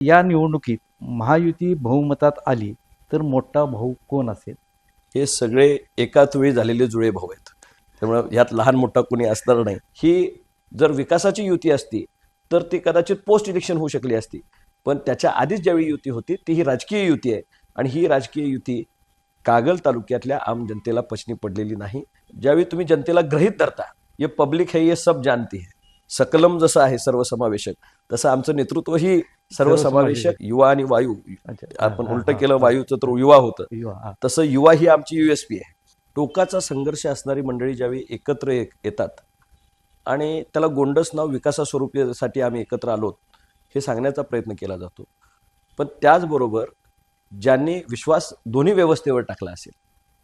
या निवडणुकीत महायुती बहुमतात आली तर मोठा भाऊ कोण असेल? हे सगळे एकाच वेळी झालेले जुळे भाऊ आहेत. त्यामुळे ह्यात लहान मोठा कोणी असणार नाही. ही जर विकासाची युती असती तर ती कदाचित पोस्ट इलेक्शन होऊ शकली असती. पण त्याच्या आधीच ज्यावेळी युती होती ती ही राजकीय युती आहे. आणि ही राजकीय युती कागल तालुक्यातल्या आम जनतेला पचनी पडलेली नाही. ज्यावेळी तुम्ही जनतेला ग्रहित धरता ये पब्लिक है ये सब जानती है. सकलम जसं आहे सर्वसमावेशक तसं आमचं नेतृत्व ही सर्वसमावेशक. युवा आणि वायू. आपण उलट केलं. वायूचं तर युवा होतं. तसं युवा ही आमची युएसपी आहे. टोकाचा संघर्ष असणारी मंडळी ज्यावेळी एकत्र एक- येतात आणि त्याला गोंडस नाव विकासास्वरूपीसाठी आम्ही एकत्र आलोत हे सांगण्याचा प्रयत्न केला जातो. पण त्याचबरोबर ज्यांनी विश्वास दोन्ही व्यवस्थेवर टाकला असेल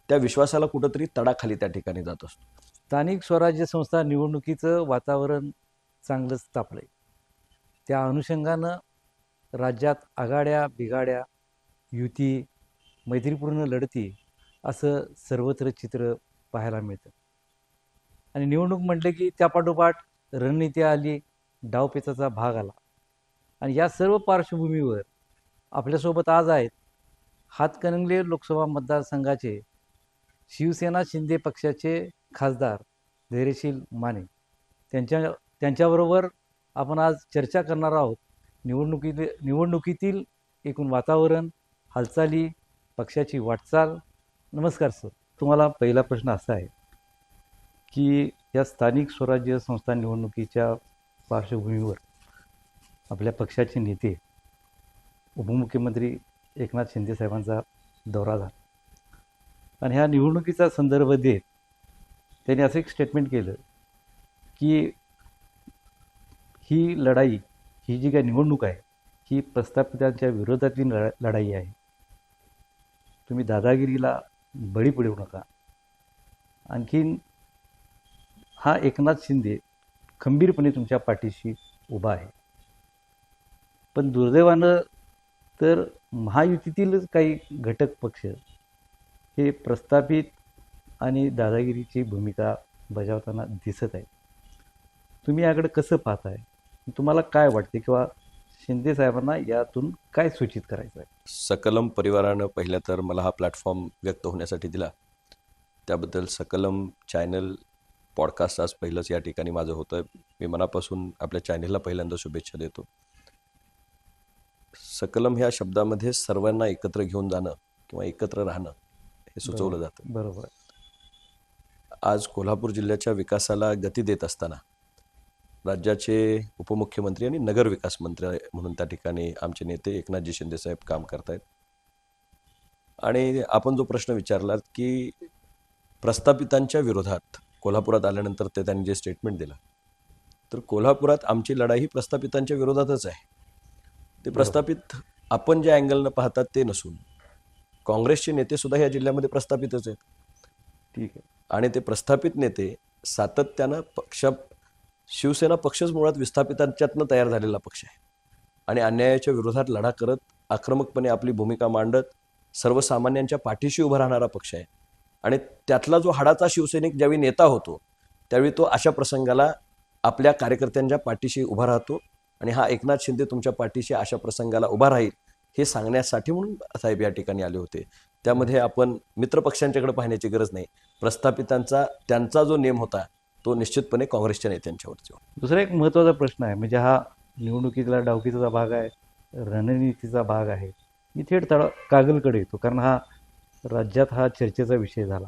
त्या विश्वासाला कुठंतरी तडाखाली त्या ठिकाणी जात असतो. स्थानिक स्वराज्य संस्था निवडणुकीचं वातावरण चांगलंच तापलं आहे त्या अनुषंगानं राज्यात आघाड्या बिघाड्या युती मैत्रीपूर्ण लढती असं सर्वत्र चित्र पाहायला मिळतं. आणि निवडणूक म्हटलं की त्यापाठोपाठ रणनीती आली डावपेचाचा भाग आला. आणि या सर्व पार्श्वभूमीवर आपल्यासोबत आज आहेत हातकणंगले लोकसभा मतदारसंघाचे शिवसेना शिंदे पक्षाचे खासदार धैर्यशील माने. त्यांच्या त्यांच्याबरोबर आपण आज चर्चा करणार आहोत. निवडणुकीत निवडणुकीतील एकूण वातावरण हालचाली पक्षाची वाटचाल. नमस्कार सर. तुम्हाला पहिला प्रश्न असा आहे की या स्थानिक स्वराज्य संस्था निवडणुकीच्या पार्श्वभूमीवर आपल्या पक्षाचे नेते उपमुख्यमंत्री एकनाथ शिंदे साहेबांचा दौरा झाला. आणि ह्या निवडणुकीचा संदर्भ देत त्यांनी असं एक स्टेटमेंट केलं की ही लढाई ही जी काय निवडणूक आहे ही प्रस्थापितांच्या विरोधातली लढा लढाई आहे. तुम्ही दादागिरीला बळी पडू नका. आणखीन हा एकनाथ शिंदे खंबीरपणे तुमच्या पाठीशी उभा आहे. पण दुर्दैवानं तर महायुतीतीलच काही घटक पक्ष हे प्रस्थापित आणि दादागिरीची भूमिका बजावताना दिसत आहे तुम्ही याकडे कसं पाहताय? तुम्हाला काय वाटते किंवा शिंदे साहेबांना यातून काय सूचित करायचं आहे सकलम परिवारानं पहिल्या तर मला हा प्लॅटफॉर्म व्यक्त होण्यासाठी दिला. त्याबद्दल सकलम चॅनल पॉडकास्ट आज पहिलंच या ठिकाणी माझं होतं. मी मनापासून आपल्या चॅनेलला पहिल्यांदा शुभेच्छा देतो. सकलम ह्या शब्दामध्ये सर्वांना एकत्र घेऊन जाणं किंवा एकत्र राहणं हे सुचवलं जातं. बरोबर. आज कोल्हापूर जिल्ह्याच्या विकासाला गती देत असताना राज्याचे उपमुख्यमंत्री आणि नगरविकास मंत्री म्हणून त्या ठिकाणी आमचे नेते एकनाथजी शिंदे साहेब काम करतायत. आणि आपण जो प्रश्न विचारलात की प्रस्थापितांच्या विरोधात कोल्हापुरात आल्यानंतर ते त्यांनी जे स्टेटमेंट दिलं तर कोल्हापुरात आमची लढाई ही प्रस्थापितांच्या विरोधातच आहे. ते प्रस्थापित आपण ज्या अँगलनं पाहतात ते नसून काँग्रेसचे नेते सुद्धा या जिल्ह्यामध्ये प्रस्थापितच आहेत. ठीक आहे. आणि ते प्रस्थापित नेते सातत्यानं पक्ष शिवसेना पक्षच मुळात विस्थापितांच्यातनं तयार झालेला पक्ष आहे. आणि अन्यायाच्या विरोधात लढा करत आक्रमकपणे आपली भूमिका मांडत सर्वसामान्यांच्या पाठीशी उभा राहणारा पक्ष आहे. आणि त्यातला जो हाडाचा शिवसैनिक ज्यावेळी नेता होतो त्यावेळी तो अशा प्रसंगाला आपल्या कार्यकर्त्यांच्या पाठीशी उभा राहतो आणि हा एकनाथ शिंदे तुमच्या पाठीशी अशा प्रसंगाला उभा राहील हे सांगण्यासाठी म्हणून साहेब या ठिकाणी आले होते. त्यामध्ये आपण मित्रपक्षांच्याकडे पाहण्याची गरज नाही. प्रस्थापितांचा त्यांचा जो नेम होता तो निश्चितपणे काँग्रेसच्या नेत्यांच्यावरती दुसरा एक महत्त्वाचा प्रश्न आहे म्हणजे हा निवडणुकीतला डावकीचा भाग आहे रणनीतीचा भाग आहे मी थेट तळा कागलकडे येतो कारण हा राज्यात हा चर्चेचा विषय झाला.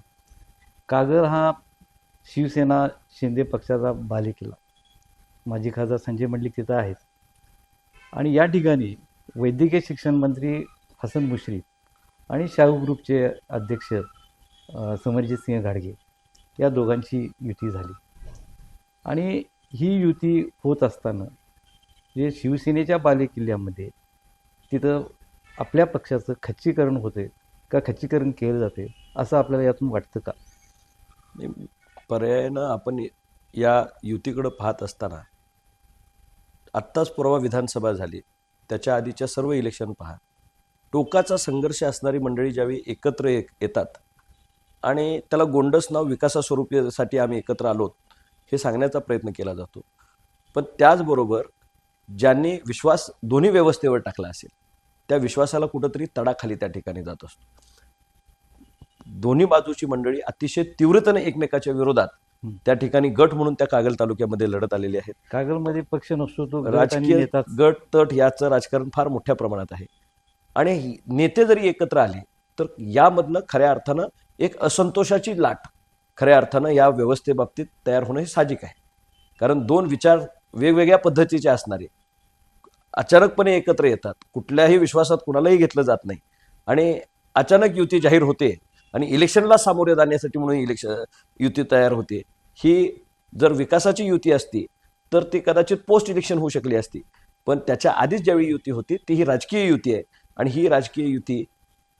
कागल हा शिवसेना शिंदे पक्षाचा बालेकिल्ला. माजी खासदार संजय मंडलिक तिथं आहेत. आणि या ठिकाणी वैद्यकीय शिक्षण मंत्री हसन मुश्रीफ आणि शाहू ग्रुपचे अध्यक्ष समरजित सिंह घाडगे या दोघांची युती झाली. आणि ही युती होत असताना जे शिवसेनेच्या बालेकिल्ल्यामध्ये तिथं आपल्या पक्षाचं खच्चीकरण होते का खच्चीकरण केलं जाते असं आपल्याला यातून वाटतं का? पर्यायानं आपण या युतीकडं पाहत असताना आत्ताच परवा विधानसभा झाली त्याच्या आधीच्या सर्व इलेक्शन पहा. टोकाचा संघर्ष असणारी मंडळी ज्यावेळी एकत्र एक येतात आणि त्याला गोंडस नाव विकासास्वरूपीसाठी आम्ही एकत्र आलोत हे सांगण्याचा प्रयत्न केला जातो. पण त्याचबरोबर ज्यांनी विश्वास दोन्ही व्यवस्थेवर टाकला असेल त्या विश्वासाला कुठंतरी तडाखाली त्या ठिकाणी जात असतो. दोन्ही बाजूची मंडळी अतिशय तीव्रतेने एकमेकाच्या विरोधात. त्या ठिकाणी गट म्हणून त्या कागल तालुक्यामध्ये लढत आलेली आहेत. कागलमध्ये पक्ष नसतो तो राजकीय गट तट याचं राजकारण फार मोठ्या प्रमाणात आहे. आणि नेते जरी एकत्र आले तर यामधनं खऱ्या अर्थानं एक असंतोषाची लाट खऱ्या अर्थानं या व्यवस्थेबाबतीत तयार होणं हे साहजिक आहे. कारण दोन विचार वेगवेगळ्या पद्धतीचे असणारे. अचानकपणे एकत्र येतात. कुठल्याही विश्वासात कुणालाही घेतलं जात नाही. आणि अचानक युती जाहीर होते आणि इलेक्शनला सामोरे जाण्यासाठी म्हणून इलेक्शन युती तयार होते. ही जर विकासाची युती असती तर ती कदाचित पोस्ट इलेक्शन होऊ शकली असती. पण त्याच्या आधीच ज्यावेळी युती होती ती ही राजकीय युती आहे. आणि ही राजकीय युती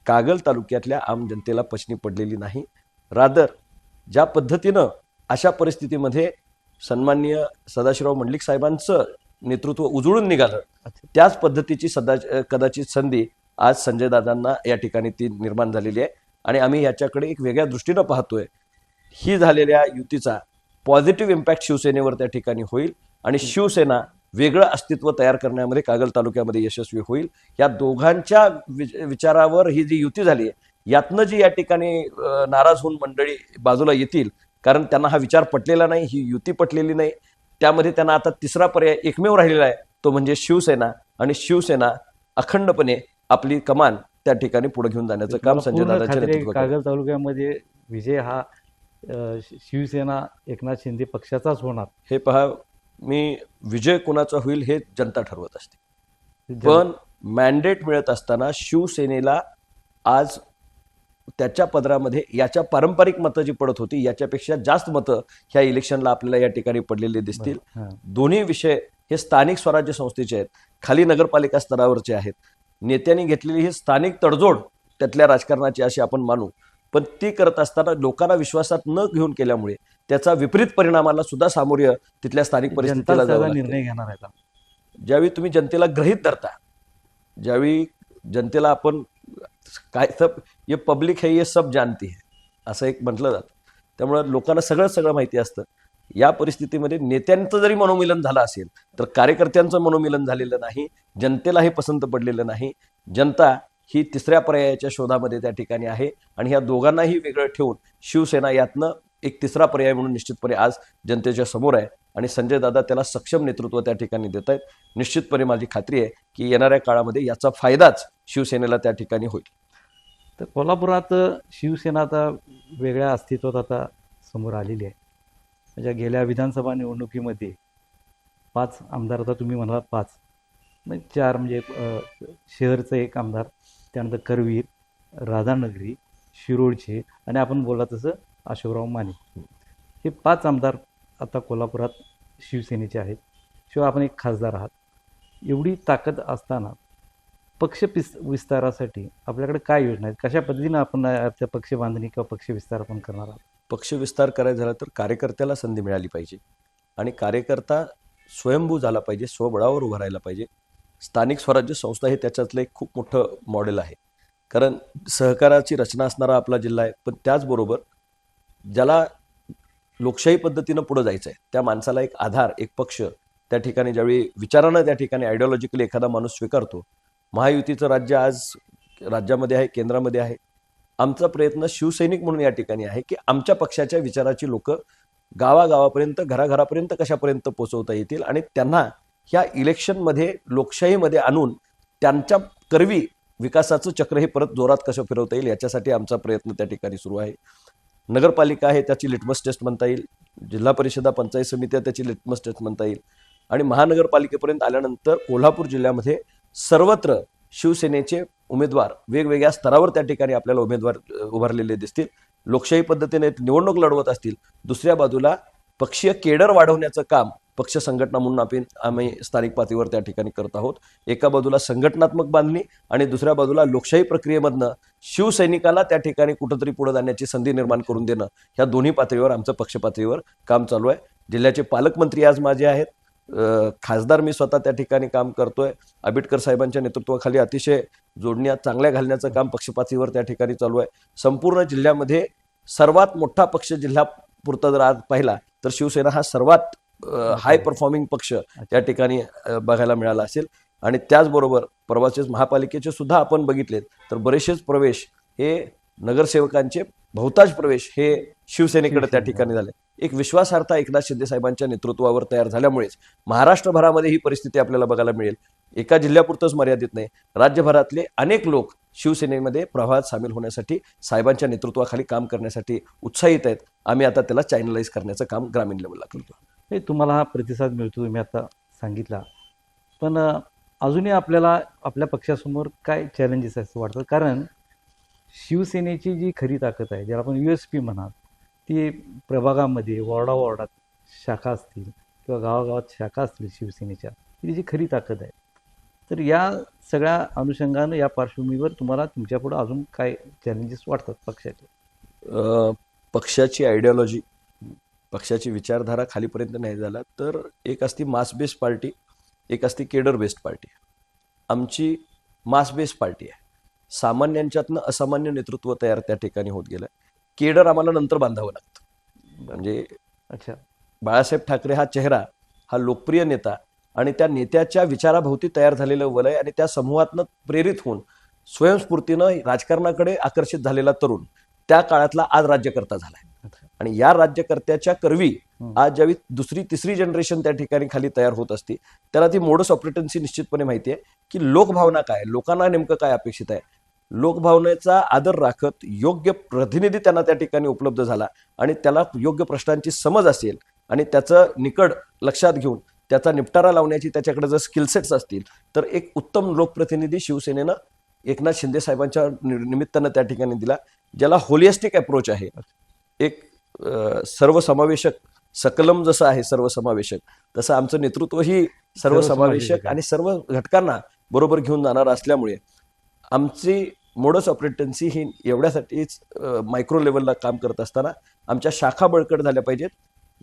कागल तालुक्यातल्या आम जनतेला पचनी पडलेली नाही. रादर ज्या पद्धतीनं अशा परिस्थितीमध्ये सन्माननीय सदाशिवराव मंडलिक साहेबांचं नेतृत्व उजळून निघालं त्याच पद्धतीची सदा कदाचित संधी आज संजय दादांना या ठिकाणी ती निर्माण झालेली आहे. आणि आम्ही याच्याकडे एक वेगळ्या दृष्टीनं पाहतोय. ही झालेल्या युतीचा पॉझिटिव्ह इम्पॅक्ट शिवसेनेवर त्या ठिकाणी होईल आणि शिवसेना वेगळं अस्तित्व तयार करण्यामध्ये कागल तालुक्यामध्ये यशस्वी होईल. या दोघांच्या वि- विचारावर ही जी युती झाली आहे यातनं जी या ठिकाणी नाराज होऊन मंडळी बाजूला येतील कारण त्यांना हा विचार पटलेला नाही ही युती पटलेली नाही. त्यामध्ये त्यांना आता तिसरा पर्याय एकमेव राहिलेला आहे तो म्हणजे शिवसेना आणि शिवसेना अखंडपणे आपली कमान त्या ठिकाणी पुढे घेऊन जाण्याचं काम संजय दादाच्या कागल तालुक्यामध्ये विजय हा शिवसेना एकनाथ शिंदे पक्षाचाच होणार. हे पहा मी विजय कोणाचा होईल हे जनता ठरवत असते. पण मॅन्डेट मिळत असताना शिवसेनेला आज त्याच्या पदरामध्ये याच्या पारंपरिक मतं जी पडत होती याच्यापेक्षा जास्त मतं ह्या इलेक्शनला आपल्याला या ठिकाणी पडलेली दिसतील. दोन्ही विषय हे स्थानिक स्वराज्य संस्थेचे आहेत खाली नगरपालिका स्तरावरचे आहेत नेत्यांनी घेतलेली ही स्थानिक तडजोड त्यातल्या राजकारणाची अशी आपण मानू पण ती करत असताना लोकांना विश्वासात न घेऊन केल्यामुळे त्याचा विपरीत परिणामाला सुद्धा सामोर्य तिथल्या स्थानिक परिस्थितीला. निर्णय घेणार आहे. ज्यावेळी तुम्ही जनतेला ग्रहित धरता ज्यावेळी जनतेला आपण काय ये पब्लिक है ये सब जानती है असं एक म्हटलं जातं. त्यामुळं लोकांना सगळं सगळं माहिती असतं. या परिस्थितीमध्ये नेत्यांचं जरी मनोमिलन झालं असेल तर कार्यकर्त्यांचं मनोमिलन झालेलं नाही जनतेला हे पसंत पडलेलं नाही. जनता ही तिसऱ्या पर्यायाच्या शोधामध्ये त्या ठिकाणी आहे आणि ह्या दोघांनाही वेगळं ठेवून शिवसेना यातनं एक तिसरा पर्याय म्हणून निश्चितपणे आज जनतेच्या समोर आहे आणि संजय दादा त्याला सक्षम नेतृत्व त्या ठिकाणी देत आहेत. निश्चितपणे माझी खात्री आहे की येणाऱ्या काळामध्ये याचा फायदाच शिवसेनेला त्या ठिकाणी होईल. तर कोल्हापुरात शिवसेना आता वेगळ्या अस्तित्वात आता समोर आलेली आहे. म्हणजे गेल्या विधानसभा निवडणुकीमध्ये पाच आमदार आता तुम्ही म्हणाला पाच. म्हणजे चार म्हणजे शहरचं एक आमदार त्यानंतर करवीर राधानगरी शिरोडचे आणि आपण बोला तसं अशोकराव माने. हे पाच आमदार आता कोल्हापुरात शिवसेनेचे आहेत. शिवाय आपण एक खासदार आहात. एवढी ताकद असताना पक्ष पिस विस्तारासाठी आपल्याकडे काय योजना आहेत? कशा पद्धतीनं आपण त्या पक्ष बांधणी किंवा पक्ष विस्तार आपण करणार आहोत? पक्ष विस्तार करायचा झाला तर कार्यकर्त्याला संधी मिळाली पाहिजे आणि कार्यकर्ता स्वयंभू झाला पाहिजे स्वबळावर उभा राहिला पाहिजे. स्थानिक स्वराज्य संस्था हे त्याच्यातलं एक खूप मोठं मॉडेल आहे. कारण सहकाराची रचना असणारा आपला जिल्हा आहे पण त्याचबरोबर ज्याला लोकशाही पद्धतीनं पुढं जायचं आहे त्या माणसाला एक आधार एक पक्ष त्या ठिकाणी ज्यावेळी विचारानं त्या ठिकाणी आयडिओलॉजिकली एखादा माणूस स्वीकारतो महायुतीचं राज्य आज राज्यामध्ये आहे केंद्रामध्ये आहे. आमचा प्रयत्न शिवसैनिक म्हणून या ठिकाणी आहे की आमच्या पक्षाच्या विचाराची लोक गावागावापर्यंत घराघरापर्यंत कशापर्यंत पोचवता येतील आणि त्यांना ह्या इलेक्शनमध्ये लोकशाहीमध्ये आणून त्यांच्या करवी विकासाचं चक्र हे परत जोरात कसं फिरवता येईल याच्यासाठी आमचा प्रयत्न त्या ठिकाणी सुरू आहे. नगरपालिका आहे त्याची लिटमस टेस्ट म्हणता येईल. जिल्हा परिषदा पंचायत समित्या त्याची लिटमस टेस्ट म्हणता येईल. आणि महानगरपालिकेपर्यंत आल्यानंतर कोल्हापूर जिल्ह्यामध्ये सर्वत्र शिवसेनेचे उमेदवार वेगवेगळ्या स्तरावर त्या ठिकाणी आपल्याला उमेदवार उभारलेले दिसतील. लोकशाही पद्धतीने निवडणूक लढवत असतील दुसऱ्या बाजूला पक्षीय केडर वाढवण्याचं काम पक्ष संघटना म्हणून आपण आम्ही स्थानिक पातळीवर त्या ठिकाणी करत आहोत. एका बाजूला संघटनात्मक बांधणी आणि दुसऱ्या बाजूला लोकशाही प्रक्रियेमधनं शिवसैनिकाला त्या ठिकाणी कुठंतरी पुढे जाण्याची संधी निर्माण करून देणं ह्या दोन्ही पातळीवर आमचं पक्ष पातळीवर काम चालू आहे. जिल्ह्याचे पालकमंत्री आज माझे आहेत. खासदार मी स्वतः त्या ठिकाणी काम करतोय. आबिटकर साहेबांच्या नेतृत्वाखाली अतिशय जोडण्या चांगल्या घालण्याचं काम पक्षपातीवर त्या ठिकाणी चालू आहे. संपूर्ण जिल्ह्यामध्ये सर्वात मोठा पक्ष जिल्हा पुरता जर आज पाहिला तर शिवसेना हा सर्वात हाय परफॉर्मिंग पक्ष त्या ठिकाणी बघायला मिळाला असेल. आणि त्याचबरोबर प्रवासेच महापालिकेचे सुद्धा आपण बघितलेत तर बरेचसेच प्रवेश हे नगरसेवकांचे बहुतांश प्रवेश हे शिवसेनेकडे त्या ठिकाणी झाले. एक विश्वासार्हता एकनाथ शिंदे साहेबांच्या नेतृत्वावर तयार झाल्यामुळेच महाराष्ट्रभरामध्ये ही परिस्थिती आपल्याला बघायला मिळेल. एका जिल्ह्यापुरतंच मर्यादित नाही. राज्यभरातले अनेक लोक शिवसेनेमध्ये प्रवाहात सामील होण्यासाठी साहेबांच्या नेतृत्वाखाली काम करण्यासाठी उत्साहित आहेत. आम्ही आता त्याला चॅनलाइज करण्याचं काम ग्रामीण लेवलला करतो हे तुम्हाला हा प्रतिसाद मिळतो तुम्ही आता सांगितला. पण अजूनही आपल्याला आपल्या पक्षासमोर काय चॅलेंजेस असं वाटतं? कारण शिवसेनेची जी खरी ताकद आहे ज्याला आपण यू एस पी म्हणा ती प्रभागामध्ये वॉर्डा वॉर्डात शाखा असतील किंवा गावागावात शाखा असतील शिवसेनेच्या ही जी खरी ताकद आहे. तर या सगळ्या अनुषंगानं या पार्श्वभूमीवर तुम्हाला तुमच्यापुढं अजून काय चॅलेंजेस वाटतात पक्षाचे? पक्षाची आयडिओलॉजी पक्षाची विचारधारा खालीपर्यंत नाही झाला तर एक असती मास बेस्ड पार्टी एक असती केडर बेस्ड पार्टी आमची मास बेस्ड पार्टी आहे. सामान्यांच्यातनं असामान्य नेतृत्व तयार त्या ठिकाणी होत गेलं. केडर आम्हाला नंतर बांधावं लागतं. म्हणजे अच्छा. बाळासाहेब ठाकरे हा चेहरा हा लोकप्रिय नेता आणि त्या नेत्याच्या विचाराभोवती तयार झालेलं वलय आणि त्या समूहातनं प्रेरित होऊन स्वयंस्फूर्तीनं राजकारणाकडे आकर्षित झालेला तरुण त्या काळातला आज राज्यकर्ता झालाय. आणि या राज्यकर्त्याच्या करवी. आज ज्यावेळी दुसरी तिसरी जनरेशन त्या ठिकाणी खाली तयार होत असते त्याला ती मोडस ऑपरेटन्सी निश्चितपणे माहिती आहे की लोकभावना काय लोकांना नेमकं काय अपेक्षित आहे? लोकभावनेचा आदर राखत योग्य प्रतिनिधी त्यांना त्या ठिकाणी उपलब्ध झाला आणि त्याला योग्य प्रश्नांची समज असेल आणि त्याचं निकड लक्षात घेऊन त्याचा निपटारा लावण्याची त्याच्याकडे जर स्किलसेट्स असतील तर एक उत्तम लोकप्रतिनिधी शिवसेनेनं एकनाथ शिंदे साहेबांच्या निमित्तानं त्या ठिकाणी दिला ज्याला होलिस्टिक अप्रोच आहे एक सर्वसमावेशक सकलम जसं आहे सर्वसमावेशक तसं आमचं नेतृत्वही सर्वसमावेशक. आणि सर्व घटकांना बरोबर घेऊन जाणार असल्यामुळे आमची मोडस ऑपरेटन्सी ही एवढ्यासाठीच मायक्रो लेवलला काम करत असताना आमच्या शाखा बळकट झाल्या पाहिजेत.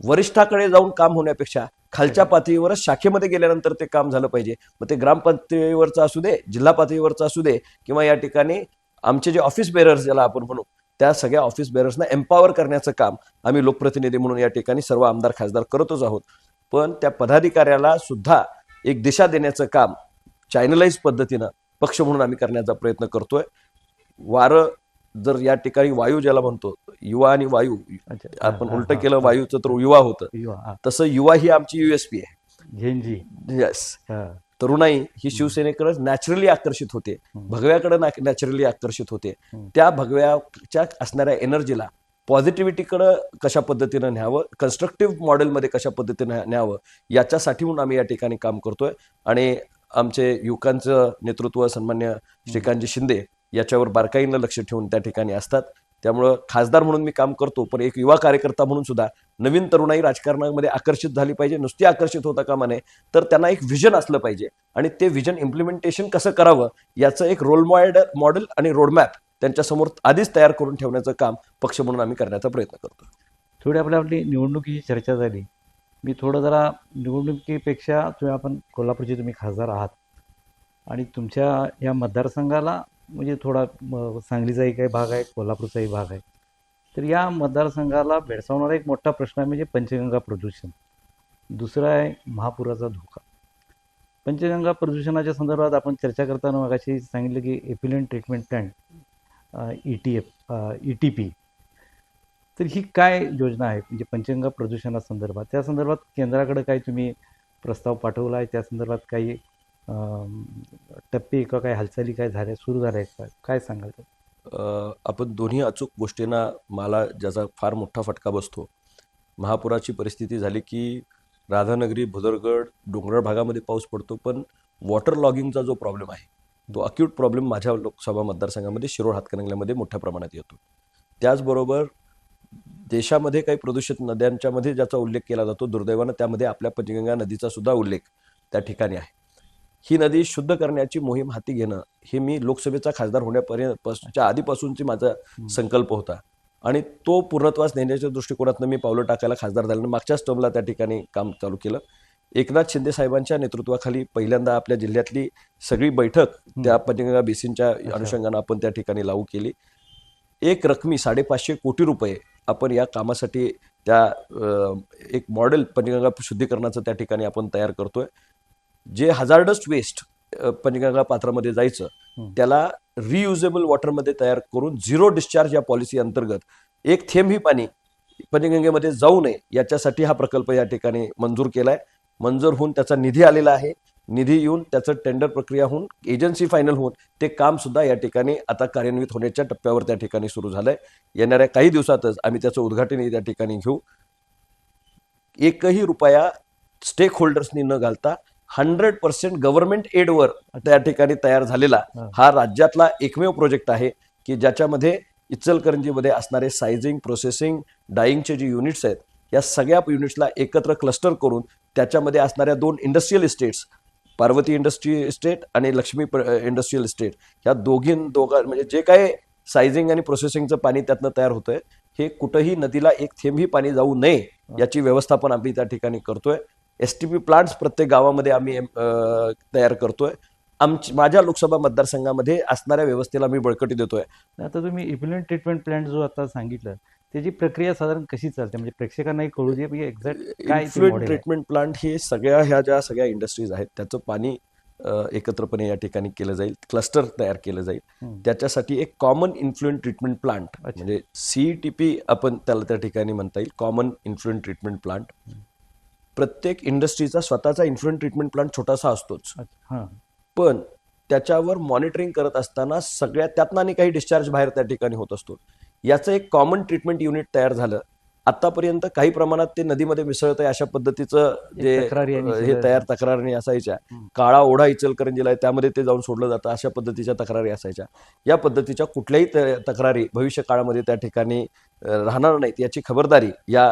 वरिष्ठाकडे जाऊन काम होण्यापेक्षा खालच्या पातळीवरच शाखेमध्ये गेल्यानंतर ते काम झालं पाहिजे. मग ते ग्राम पातळीवरचं असू दे जिल्हा पातळीवरचं असू दे किंवा या ठिकाणी आमचे जे ऑफिस बेरर्स ज्याला आपण म्हणू त्या सगळ्या ऑफिस बेरर्सना एम्पॉवर करण्याचं काम आम्ही लोकप्रतिनिधी म्हणून या ठिकाणी सर्व आमदार खासदार करतच आहोत. पण त्या पदाधिकाऱ्याला सुद्धा एक दिशा देण्याचं काम चॅनलाइज पद्धतीनं पक्ष म्हणून आम्ही करण्याचा प्रयत्न करतोय. वारं जर या ठिकाणी वायू ज्याला म्हणतो युवा आणि वायू आपण उलट केलं. वायूचं तर युवा होतं. तसं युवा ही आमची युएसपी आहे. झेंजी. येस तरुणाई ही शिवसेनेकडे नॅचरली आकर्षित होते. भगव्याकडे नॅचरली आकर्षित होते. त्या भगव्याच्या असणाऱ्या एनर्जीला पॉझिटिव्हिटीकडं कशा पद्धतीनं न्यावं कन्स्ट्रक्टिव्ह मॉडेलमध्ये कशा पद्धतीनं न्यावं याच्यासाठी म्हणून आम्ही या ठिकाणी काम करतोय. आणि आमचे युवकांचं नेतृत्व सन्मान्य श्रीकांतजी शिंदे याच्यावर बारकाईनं लक्ष ठेवून त्या ठिकाणी असतात. त्यामुळं खासदार म्हणून मी काम करतो पण एक युवा कार्यकर्ता म्हणून सुद्धा नवीन तरुणाई राजकारणामध्ये आकर्षित झाली पाहिजे नुसती आकर्षित होता कामा नये तर त्यांना एक व्हिजन असलं पाहिजे. आणि ते व्हिजन इम्प्लिमेंटेशन कसं करावं याचं एक रोल मॉडेल मॉडेल आणि रोडमॅप त्यांच्यासमोर आधीच तयार करून ठेवण्याचं काम पक्ष म्हणून आम्ही करण्याचा प्रयत्न करतो. थोडी आपल्या आपली निवडणुकीची चर्चा झाली. मी थोडं जरा निवडणुकीपेक्षा तुम्ही आपण कोल्हापूरचे तुम्ही खासदार आहात. आणि तुमच्या या मतदारसंघाला म्हणजे थोडा सांगलीचाही काही भाग आहे कोल्हापूरचाही भाग आहे. तर या मतदारसंघाला भेडसावणारा एक मोठा प्रश्न आहे म्हणजे पंचगंगा प्रदूषण. दुसरा आहे महापुराचा धोका. पंचगंगा प्रदूषणाच्या संदर्भात आपण चर्चा करताना मगाशी सांगितलं की effluent treatment plant E T F E T P तर ही काय योजना आहे म्हणजे पंचगंगा प्रदूषणासंदर्भात? त्या संदर्भात केंद्राकडे काही तुम्ही प्रस्ताव पाठवला आहे त्या संदर्भात काही टप्पे का काय हालचाली काय झाल्या सुरू झाल्या आहेत का? काय सांगाल आपण दोन्ही अचूक गोष्टींना मला ज्याचा फार मोठा फटका बसतो. महापुराची परिस्थिती झाली की राधानगरी भुदरगड डोंगराळ भागामध्ये पाऊस पडतो पण वॉटर लॉगिंगचा जो प्रॉब्लेम आहे तो अक्यूट प्रॉब्लेम माझ्या लोकसभा मतदारसंघामध्ये शिरोळ हातकणंगल्यामध्ये मोठ्या प्रमाणात येतो. त्याचबरोबर देशामध्ये काही प्रदूषित नद्यांच्यामध्ये ज्याचा उल्लेख केला जातो दुर्दैवानं त्यामध्ये आपल्या पंचगंगा नदीचा सुद्धा उल्लेख त्या ठिकाणी आहे. ही नदी शुद्ध करण्याची मोहीम हाती घेणं हे मी लोकसभेचा खासदार होण्यापर्यंत आधीपासूनची माझा संकल्प होता. आणि तो पूर्णत्वास नेण्याच्या दृष्टिकोनातून मी पावलं टाकायला खासदार झाल्यानं मागच्याच टर्मला त्या ठिकाणी काम चालू केलं. एकनाथ शिंदे साहेबांच्या नेतृत्वाखाली पहिल्यांदा आपल्या जिल्ह्यातली सगळी बैठक त्या पंचगंगा बेसिनच्या अनुषंगानं आपण त्या ठिकाणी लागू केली. एक रकमी साडेपाचशे कोटी रुपये आपण या कामासाठी त्या एक मॉडेल पंचगंगा शुद्धीकरणाचं त्या ठिकाणी आपण तयार करतोय. जे हजार्डस वेस्ट पंचगंगा पात्रामध्ये जायचं. त्याला रियुजेबल वॉटरमध्ये तयार करून झिरो डिस्चार्ज या पॉलिसी अंतर्गत एक थेंबही पाणी पंचगंगेमध्ये जाऊ नये याच्यासाठी हा प्रकल्प या ठिकाणी मंजूर केलाय. मंजूर होऊन त्याचा निधी आलेला आहे. निधी येऊन त्याचं टेंडर प्रक्रिया होऊन एजन्सी फायनल होऊन ते काम सुद्धा या ठिकाणी आता कार्यान्वित होण्याच्या टप्प्यावर त्या ठिकाणी सुरू झालंय. येणाऱ्या काही दिवसातच आम्ही त्याचं उद्घाटनही त्या ठिकाणी घेऊ. एकही रुपया स्टेक होल्डर्सनी न घालता हंड्रेड पर्सेंट गव्हर्नमेंट एडवर त्या ठिकाणी तयार झालेला हा. राज्यातला एकमेव प्रोजेक्ट आहे की ज्याच्यामध्ये इचलकरंजीमध्ये असणारे सायझिंग प्रोसेसिंग डाईंगचे जे युनिट्स आहेत या सगळ्या युनिट्सला एकत्र क्लस्टर करून त्याच्यामध्ये असणाऱ्या दोन industrial estates Parvati industry estate आणि लक्ष्मी इंडस्ट्रियल इस्टेट ह्या दोघी दोघा म्हणजे जे काय सायझिंग आणि प्रोसेसिंगचं पाणी त्यातनं तयार होतंय हे कुठंही नदीला एक थेंबही पाणी जाऊ नये याची व्यवस्थापन आम्ही त्या ठिकाणी करतोय एस टी पी प्लांट्स प्रत्येक गावामध्ये आम्ही तयार करतोय आमची माझ्या लोकसभा मतदारसंघामध्ये असणाऱ्या व्यवस्थेला मी बळकटी देतोय आता तुम्ही इप्युलंट ट्रीटमेंट प्लांट जो आता सांगितलं त्याची प्रक्रिया साधारण कशी चालते म्हणजे प्रेक्षकांनाही कळू दे म्हणजे एक्झॅक्ट काय? ट्रीटमेंट प्लांट हे सगळ्या ह्या ज्या सगळ्या इंडस्ट्रीज आहेत त्याचं पाणी एकत्रपणे या ठिकाणी केलं जाईल क्लस्टर तयार केलं जाईल. त्याच्यासाठी एक कॉमन इन्फ्लुएंट ट्रीटमेंट प्लांट. म्हणजे सीईटीपी आपण त्याला त्या ठिकाणी म्हणता येईल कॉमन इन्फ्लुएंट ट्रीटमेंट प्लांट प्रत्येक इंडस्ट्रीचा स्वतःचा इन्फ्लुएंट ट्रीटमेंट प्लांट छोटासा असतोच. हां. पण त्याच्यावर मॉनिटरिंग करत असताना सगळ्या त्यातनं आणि काही डिस्चार्ज बाहेर त्या ठिकाणी होत असतो. याचं एक कॉमन ट्रीटमेंट युनिट तयार झालं. आतापर्यंत काही प्रमाणात ते नदीमध्ये मिसळत आहे अशा पद्धतीचं जे हे तयार तक्रारी असायच्या. काळा ओढा इचलकरंजीला आहे त्यामध्ये ते जाऊन सोडलं जातं. अशा पद्धतीच्या तक्रारी असायच्या. या पद्धतीच्या कुठल्याही तक्रारी भविष्य काळामध्ये त्या ठिकाणी राहणार नाहीत याची खबरदारी या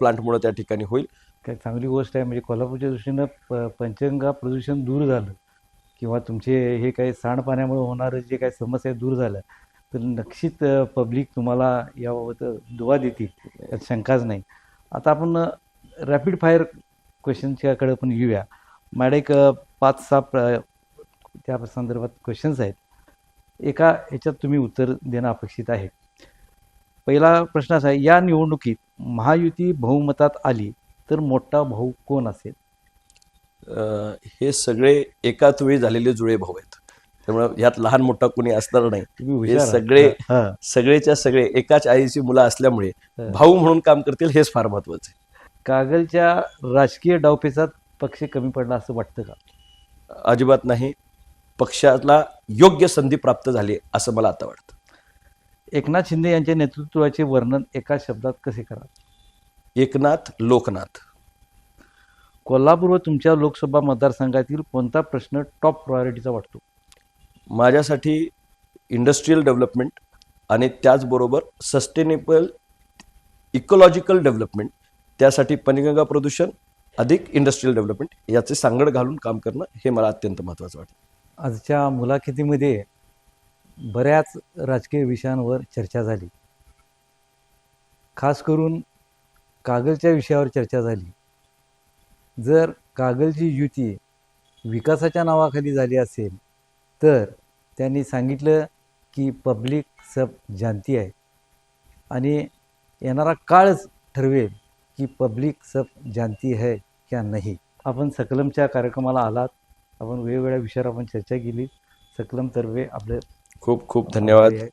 प्लांटमुळे त्या ठिकाणी होईल. काय चांगली गोष्ट आहे म्हणजे कोल्हापूरच्या दृष्टीनं प पंचगंगा प्रदूषण दूर झालं. किंवा तुमचे हे काही सांडपाण्यामुळे होणारं जे काही समस्या दूर झाल्या तर नक्कीच पब्लिक तुम्हाला याबाबत दुवा देतील यात शंकाच नाही. आता आपण रॅपिड फायर क्वेश्चनच्याकडे पण येऊया. मॅडम एक पाच सहा प्र त्या संदर्भात क्वेश्चन्स आहेत. एका ह्याच्यात तुम्ही उत्तर देणं अपेक्षित आहे. पहिला प्रश्न असा आहे या निवडणुकीत महायुती बहुमतात आली. तर मोठा भाऊ कोण असेल? हे सगळे एकाच वेळी झालेले जुळे भाऊ आहेत. त्यामुळे यात लहान मोठा कोणी असणार नाही. हे. सगळे सगळेच्या सगळे एकाच आईची मुलं असल्यामुळे. भाऊ म्हणून काम करतील हेच फार महत्वाचं आहे. कागलच्या राजकीय डावपेचात पक्ष कमी पडला असं वाटतं का? अजिबात नाही. पक्षाला योग्य संधी प्राप्त झाली असं मला आता वाटतं. एकनाथ शिंदे यांच्या नेतृत्वाचे वर्णन एका शब्दात कसे करा एकनाथ लोकनाथ. कोल्हापूर व तुमच्या लोकसभा मतदारसंघातील कोणता प्रश्न टॉप प्रायोरिटीचा वाटतो? माझ्यासाठी इंडस्ट्रीयल डेव्हलपमेंट आणि त्याचबरोबर सस्टेनेबल इकोलॉजिकल डेव्हलपमेंट त्यासाठी पंचगंगा प्रदूषण अधिक इंडस्ट्रीयल डेव्हलपमेंट याचे सांगड घालून काम करणं हे मला अत्यंत महत्त्वाचं वाटतं. आजच्या मुलाखतीमध्ये बऱ्याच राजकीय विषयांवर चर्चा झाली. खास करून कागलच्या विषयावर चर्चा झाली. जर कागलची युती विकासाच्या नावाखाली झाली असेल तर त्यांनी सांगितलं की पब्लिक सब जानती आहे. आणि येणारा काळच ठरवेल की पब्लिक सब जानती है क्या नाही. आपण सकलमच्या कार्यक्रमाला आलात. आपण वेगवेगळ्या विषयावर आपण चर्चा केली. सकलम तर्फे आपले खूप खूप धन्यवाद.